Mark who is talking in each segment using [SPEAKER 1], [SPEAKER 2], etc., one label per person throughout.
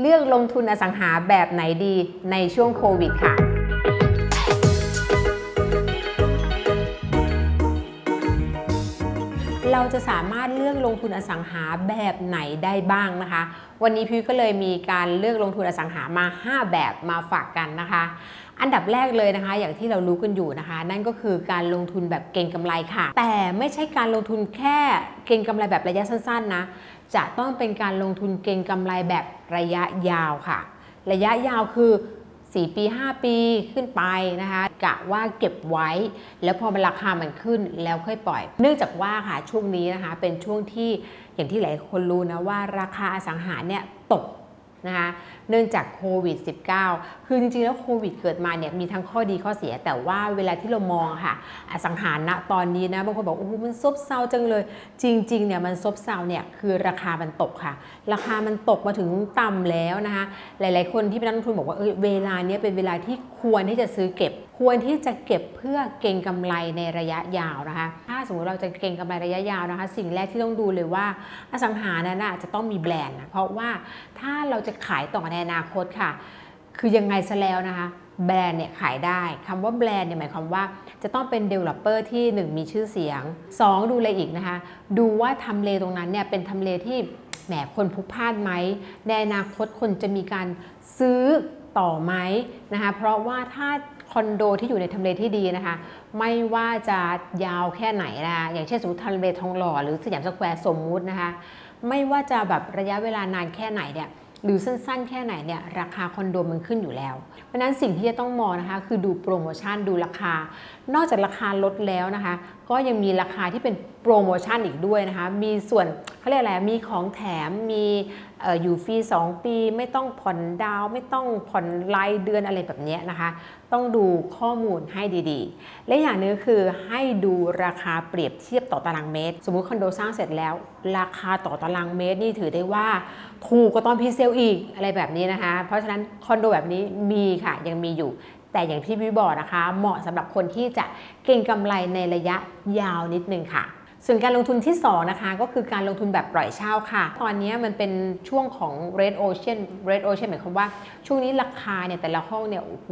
[SPEAKER 1] เลือกลงทุนอสังหาแบบไหนดีในช่วงโควิดค่ะ เราจะสามารถเลือกลงทุนอสังหาแบบไหนได้บ้างนะคะ วันนี้พี่ก็เลยมีการเลือกลงทุนอสังหามา 5 แบบมาฝากกันนะคะ อันดับแรกเลยนะคะ อย่างที่เรารู้กันอยู่นะคะ นั่นก็คือการลงทุนแบบเก็งกำไรค่ะ แต่ไม่ใช่การลงทุนแค่เก็งกำไรแบบระยะสั้นๆนะจะต้องเป็นการลงทุนเก็งกำไรแบบระยะยาวค่ะ ระยะยาวคือ 4 ปี 5 ปีขึ้นไปนะคะกะว่าเก็บไว้ แล้วพอราคามันขึ้นแล้วค่อยปล่อย เนื่องจากว่าค่ะช่วงนี้นะคะเป็นช่วงที่อย่างที่หลายคนรู้นะว่าราคาอสังหาเนี่ยตก นะคะเนื่องจากโควิด -19 คือจริงๆ แล้วโควิดเกิดมาเนี่ยมีทั้งข้อดีข้อเสีย แต่ว่าเวลาที่เรามองค่ะอสังหารณตอนนี้นะบางคนบอกโอ้โหมันซบเซาจังเลย จริงๆเนี่ยมันซบเซาเนี่ยคือราคามันตกค่ะ ราคามันตกมาถึงต่ำแล้วนะคะหลายๆคนที่เป็นนักลงทุนบอกว่าเออเวลาเนี้ยเป็นเวลาที่ควรที่จะซื้อเก็บ ควรที่จะเก็บเพื่อเก็งกำไรในระยะยาวนะคะ ถ้าสมมติเราจะเก็งกำไรระยะยาวนะคะ สิ่งแรกที่ต้องดูเลยว่าอสังหานั้นนะจะต้องมีแบรนด์นะเพราะว่าถ้าเราจะขายต่อในอนาคตค่ะ คือยังไงซะแล้วนะคะแบรนด์เนี่ยขายได้คำว่าแบรนด์เนี่ยหมายความว่า จะต้องเป็น developer ที่ 1 มีชื่อเสียง 2 ดูอะไรอีกนะคะ ดูว่าทำเลตรงนั้นเนี่ยเป็นทำเลที่แหมคนพลุกพลานไหมในอนาคตคนจะมีการซื้อ ต่อไหมนะคะเพราะว่าถ้าคอนโดที่อยู่ในทำเลที่ดีนะคะไม่ว่าจะยาวแค่ไหนนะคะอย่างเช่นสมมติทำเลทองหล่อหรือสยามสแควร์สมมุตินะคะไม่ว่าจะแบบระยะเวลานานแค่ไหนเนี่ยหรือสั้นๆ แค่ไหนเนี่ยราคาคอนโดมันขึ้นอยู่แล้ว เพราะฉะนั้นสิ่งที่จะต้องมองนะคะ คือดูโปรโมชั่นดูราคา นอกจากราคาลดแล้วนะคะก็ยังมีราคาที่เป็นโปรโมชั่นอีกด้วยนะคะ มีส่วนเขาเรียกอะไร มีของแถม มีอยู่ฟรี 2 ปี ไม่ต้องผ่อนดาว ไม่ต้องผ่อนรายเดือนอะไรแบบนี้นะคะ ต้องดูข้อมูลให้ดีๆ และอย่างนึงคือให้ดูราคาเปรียบเทียบต่อตารางเมตร สมมุติคอนโดสร้างเสร็จแล้ว ราคาต่อตารางเมตรนี่ถือได้ว่าถูกกว่าตอนพีเซลอีกอะไรแบบนี้นะคะ เพราะฉะนั้นคอนโดแบบนี้มีค่ะยังมีอยู่ แต่อย่างที่พี่บอกนะคะ เหมาะสำหรับคนที่จะเก็งกำไรในระยะยาวนิดนึงค่ะส่วนการลงทุนที่ 2 นะคะ ก็คือการลงทุนแบบปล่อยเช่าค่ะ ตอนนี้มันเป็นช่วงของ Red Ocean Red Ocean หมายความว่าช่วงนี้ราคาเนี่ยแต่ละห้องเนี่ยโอ้โห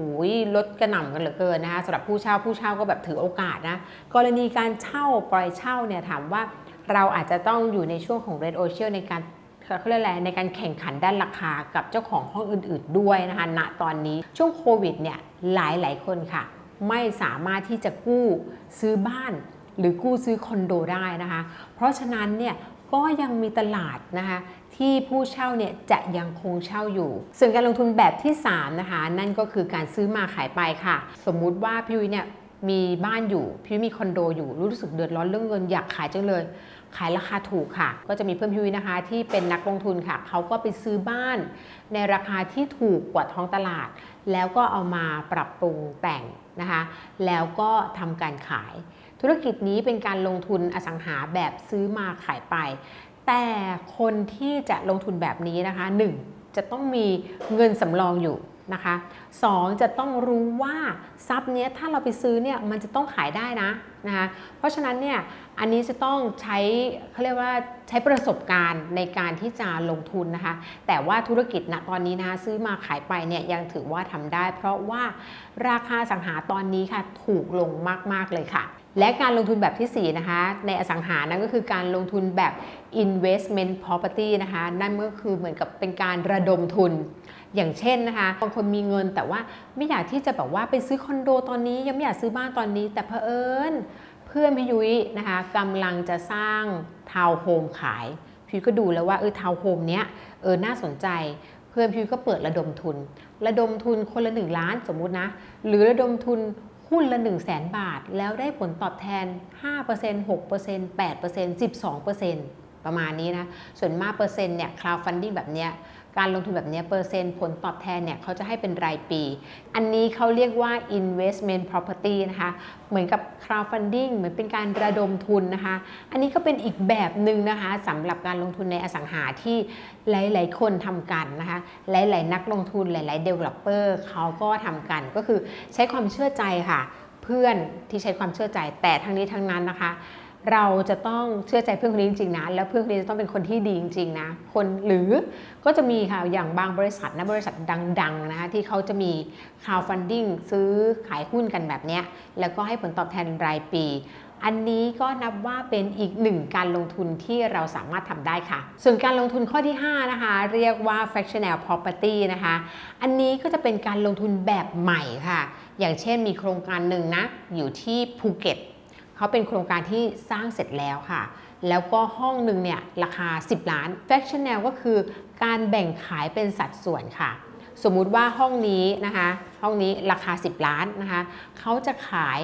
[SPEAKER 1] ลดกระหน่ำกันเหลือเกินนะคะสำหรับผู้เช่าผู้เช่าก็แบบถือโอกาสนะกรณีการเช่าปล่อยเช่าเนี่ยถามว่าเราอาจจะต้องอยู่ในช่วงของ Red Ocean ในการ เขาเรียกอะไรในการแข่งขันด้านราคากับเจ้าของห้องอื่น ๆ ด้วยนะคะณตอนนี้ช่วงโควิดเนี่ยหลาย ๆ คนค่ะ ไม่สามารถที่จะกู้ซื้อบ้าน หรือกู้ซื้อคอนโดได้นะคะ เพราะฉะนั้นเนี่ยก็ยังมีตลาดนะคะที่ผู้เช่าเนี่ยจะยังคงเช่าอยู่ ส่วนการลงทุนแบบที่ 3 นะคะ นั่นก็คือการซื้อมาขายไปค่ะ สมมุติว่าพี่วิเนี่ยมีบ้านอยู่ พี่วิมีคอนโดอยู่รู้สึกเดือดร้อนเรื่องเงินอยากขายจังเลย ขายราคาถูกค่ะ ก็จะมีเพื่อนพี่วินะคะที่เป็นนักลงทุนค่ะเขาก็ไปซื้อบ้าน ในราคาที่ถูกกว่าท้องตลาด แล้วก็เอามาปรับปรุงแต่งนะคะ แล้วก็ทำการขาย ธุรกิจนี้เป็นการลงทุนอสังหาแบบซื้อมาขายไป แต่คนที่จะลงทุนแบบนี้นะคะ 1. จะต้องมีเงินสำรองอยู่ นะคะ 2. จะต้องรู้ว่าทรัพย์เนี้ยถ้าเราไปซื้อเนี่ยมันจะต้องขายได้นะนะคะเพราะฉะนั้นเนี่ยอันนี้จะต้องใช้เขาเรียกว่าใช้ประสบการณ์ในการที่จะลงทุนนะคะแต่ว่าธุรกิจณตอนนี้นะคะซื้อมาขายไปเนี่ยยังถือว่าทำได้ เพราะว่าราคาสังหาตอนนี้ค่ะถูกลงมาก ๆ เลยค่ะ และการลงทุนแบบที่ 4 นะคะ ในอสังหานั่นก็คือการลงทุนแบบ investment property นะคะนั่นก็คือเหมือนกับเป็นการระดมทุน อย่างเช่นนะคะบางคนมีเงินแต่ว่าไม่อยากที่จะแบบว่าไปซื้อคอนโดตอนนี้ ยังไม่อยากซื้อบ้านตอนนี้ แต่เผอิญเพื่อนพี่ยุ้ยนะคะกำลังจะสร้างทาวน์โฮมขายพี่ก็ดูแล้วว่าเออทาวน์โฮมเนี้ยเออน่าสนใจ เพื่อนพี่ก็เปิดระดมทุน ระดมทุนคนละ1ล้านสมมุตินะ หรือระดมทุนหุ้นละ 1 0 0 0 0แบาท แล้วได้ผลตอบแทน 5% 6% 8% 12% ประมาณนี้นะส่วนมากเปอร์เซ็นต์เนี่ย crowdfunding แบบเนี้ยการลงทุนแบบนี้เปอร์เซ็นต์ผลตอบแทนเนี่ยเขาจะให้เป็นรายปี อันนี้เขาเรียกว่า investment property นะคะ เหมือนกับ crowdfunding เหมือนเป็นการระดมทุนนะคะ อันนี้ก็เป็นอีกแบบหนึ่งนะคะสำหรับการลงทุนในอสังหาที่หลาย ๆ คนทำกันนะคะ หลาย ๆ นักลงทุนหลาย ๆ developer เขาก็ทำกัน ก็คือใช้ความเชื่อใจค่ะ เพื่อนที่ใช้ความเชื่อใจแต่ทั้งนี้ทั้งนั้นนะคะ เราจะต้องเชื่อใจเพื่อนคนนี้จริงๆนะแล้วเพื่อนคนนี้จะต้องเป็นคนที่ดีจริงๆนะคนหรือก็จะมีค่ะอย่างบางบริษัทนะบริษัทดังๆนะคะที่เขาจะมี crowdfunding ซื้อขายหุ้นกันแบบเนี้ยแล้วก็ให้ผลตอบแทนรายปี อันนี้ก็นับว่าเป็นอีกหนึ่งการลงทุนที่เราสามารถทำได้ค่ะ ส่วนการลงทุนข้อที่ 5 นะคะ เรียกว่า fractional property นะคะ อันนี้ก็จะเป็นการลงทุนแบบใหม่ค่ะ อย่างเช่นมีโครงการหนึ่งนะอยู่ที่ภูเก็ต เขาเป็นโครงการที่สร้างเสร็จแล้วค่ะ แล้วก็ห้องหนึ่งเนี่ยราคา 10 ล้าน fractional ก็คือการแบ่งขายเป็นสัดส่วนค่ะ สมมุติว่าห้องนี้นะคะ ห้องนี้ราคา 10 ล้านนะคะ เขาจะขาย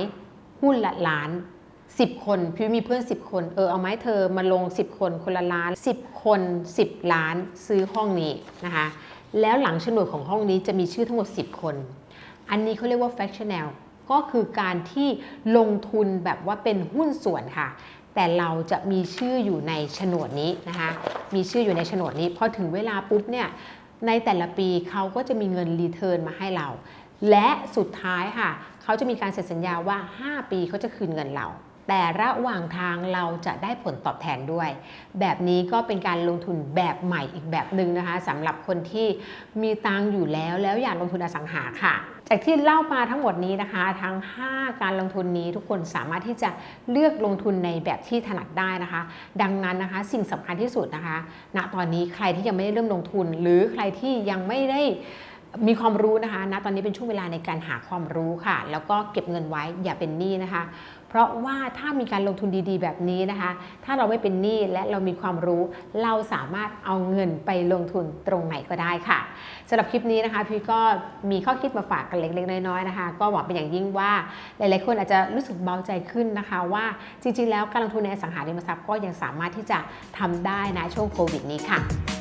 [SPEAKER 1] หุ้นละล้าน 10 คน พี่มีเพื่อน 10 คน เออเอาไหมเธอมาลง 10 คนคนละล้าน 10 คน 10 ล้านซื้อห้องนี้นะคะ แล้วหลังโฉนดของห้องนี้จะมีชื่อทั้งหมด 10 คน อันนี้เขาเรียกว่า fractional ก็คือการที่ลงทุนแบบว่าเป็นหุ้นส่วนค่ะ แต่เราจะมีชื่ออยู่ในโฉนดนี้นะคะมีชื่ออยู่ในโฉนดนี้พอถึงเวลาปุ๊บเนี่ยในแต่ละปีเขาก็จะมีเงินรีเทิร์นมาให้เรา และสุดท้ายค่ะเขาจะมีการเซ็นสัญญาว่า 5 ปีเขาจะคืนเงินเรา แต่ระหว่างทางเราจะได้ผลตอบแทนด้วย แบบนี้ก็เป็นการลงทุนแบบใหม่อีกแบบหนึ่งนะคะสำหรับคนที่มีตังอยู่แล้วแล้วอยากลงทุนอสังหาค่ะ จากที่เล่ามาทั้งหมดนี้นะคะ ทั้ง 5 การลงทุนนี้ทุกคนสามารถที่จะเลือกลงทุนในแบบที่ถนัดได้นะคะ ดังนั้นนะคะสิ่งสำคัญที่สุดนะคะณตอนนี้ใครที่ยังไม่ได้เริ่มลงทุน หรือใครที่ยังไม่ได้มีความรู้นะคะณตอนนี้เป็นช่วงเวลาในการหาความรู้ค่ะ แล้วก็เก็บเงินไว้อย่าเป็นหนี้นะคะ เพราะว่าถ้ามีการลงทุนดีๆ แบบนี้นะคะ ถ้าเราไม่เป็นหนี้และเรามีความรู้ เราสามารถเอาเงินไปลงทุนตรงไหนก็ได้ค่ะสำหรับคลิปนี้นะคะพี่ก็มีข้อคิดมาฝากกันเล็กๆน้อยๆนะคะ ก็หวังเป็นอย่างยิ่งว่าหลายๆคนอาจจะรู้สึกเบาใจขึ้นนะคะ ว่าจริงๆ แล้วการลงทุนในอสังหาริมทรัพย์ก็ยังสามารถที่จะทำได้นะช่วงโควิดนี้ค่ะ